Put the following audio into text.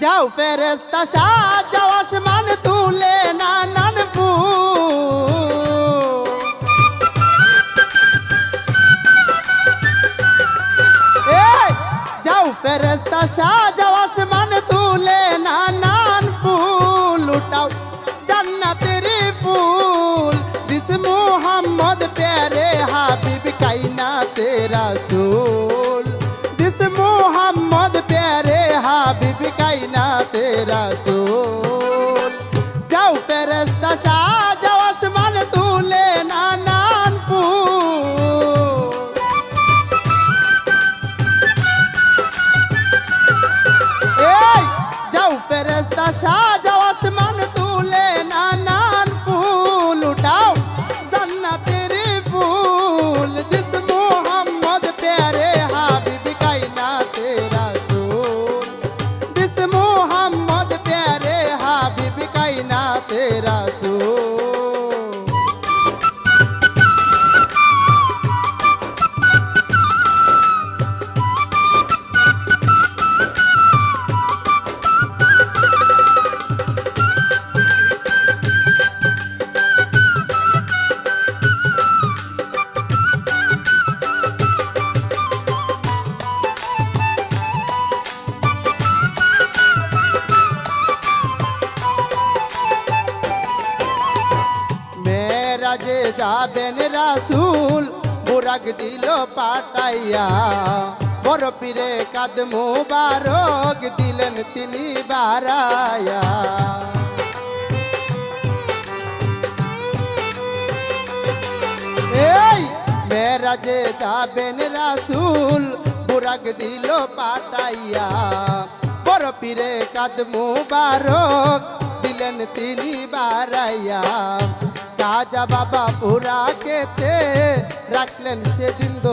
যাও ফেরেস্তা সাজাও আসমান তুলে নানান ফুল এই, যাও ফেরেস্তা সাজাও আসমান তুলে নানান ফুল উঠাও জান্নাতের ফুল দিস মোহাম্মদ প্যারে হাবিব কাইনা তেরা সুল দিস মোহাম্মদ প্যারে হাবিব কাইনা তেরা সুল যাও ফেরেস্তা যাও আসমান তুলে নানান ফুল। এই, যাও ফেরেস্তা সাজাও মেরাজে যাবেন রাসুল বুরাক দিল পাটাইয়া বড় পীরে কাদ মুবারক দিলেন তিনি বারায়া এই মেরাজে যাবেন রাসুল বুরাক দিল পাটাইয়া বড় পীরে কাদ মুবারক দিলেন তিনি বারাইয়া। কাজা বাবা পুরা কেতে রাখলেন সেদিন